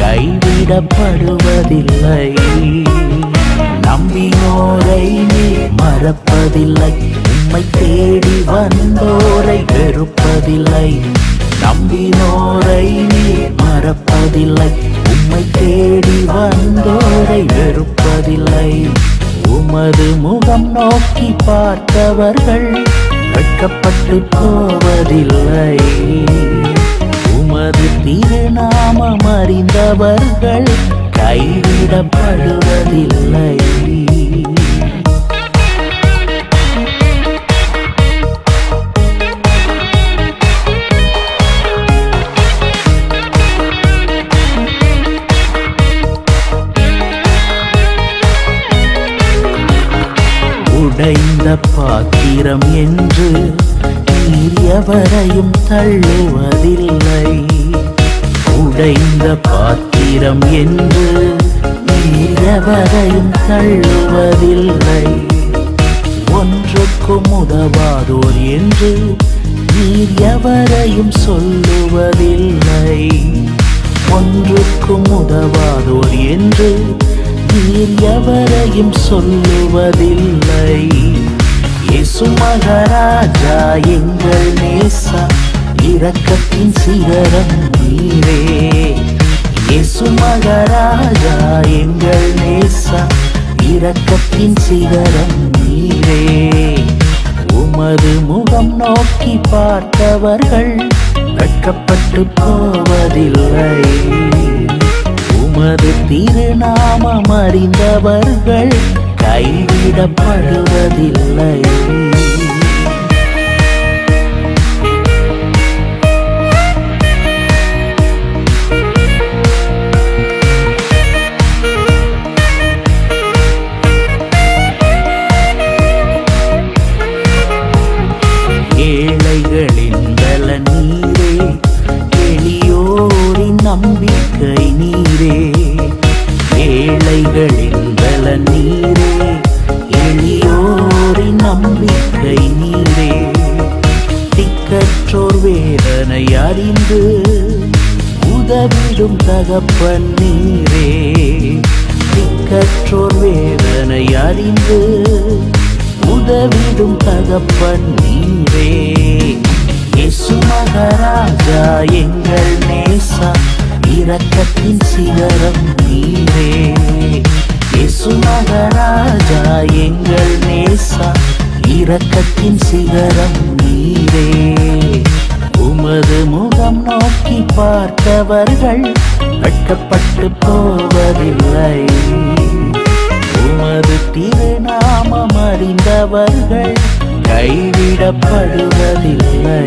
கைவிடப்படுவதில்லை. நம்பினோரை நீ மறப்பதில்லை. உம்மை தேடி வந்தோரை வெறுப்பதில்லை. நம்பினோரை நீ மறப்பதில்லை. உம்மை தேடி வந்தோரை வெறுப்பதில்லை. உமது முகம் நோக்கி பார்த்தவர்கள் வெட்கப்பட்டு போவதில்லை. உமது திருநாமம் அறிந்தவர்கள் கைவிடப்படுவதில்லை. உடைந்த பாத்திரம் என்று நீர் எவரையும் தள்ளுவதில்லை. உடைந்த பாத்திரம் என்று நீரவரையும் தள்ளுவதில்லை. ஒன்றுக்கும் உதவாதோர் என்று நீர் எவரையும் சொல்லுவதில்லை. ஒன்றுக்கும் உதவாதோர் என்று நீர் எவரையும் சொல்லுவதில்லை. இயேசு மகாராஜா எங்கள் நேசா இரக்கத்தின் சிகரம் நீரே. இயேசு மகராஜா எங்கள் நேசா இரக்கத்தின் சிகரம் நீரே. உமது முகம் நோக்கி பார்த்தவர்கள் வெட்கப்பட்டு போவதில்லை. உமது திருநாமம் அறிந்தவர்கள் கைவிடப்படுவதில்லை. ஏழைகளின் பல நீரே எளியோரின் நம்பிக்கை நீரே. திக்கற்றோர் வேதனை அறிந்து உதவிடும் தகப்பன் நீரே. திக்கற்றோர் வேதனை அறிந்து உதவிடும் தகப்பன் நீரே. இயேசு மகாராஜா எங்கள் நேசா இரக்கத்தின் சிகரம் நீரே. இயேசு மகராஜா எங்கள் நேசா இரக்கத்தின் சிகரம் நீரே. உமது முகம் நோக்கி பார்த்தவர்கள் வெட்கப்பட்டு போவதில்லை. உமது திருநாமம் அறிந்தவர்கள் கைவிடப்படுவதில்லை.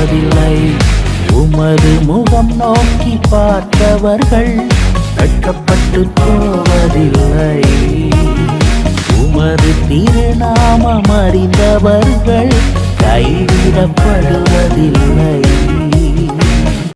வெறுப்பதில்லை உமது முகம் நோக்கி பார்த்தவர்கள் கட்டப்பட்டு போவதில்லை. உமது திருநாமம் அறிந்தவர்கள் கைவிடப்படுவதில்லை.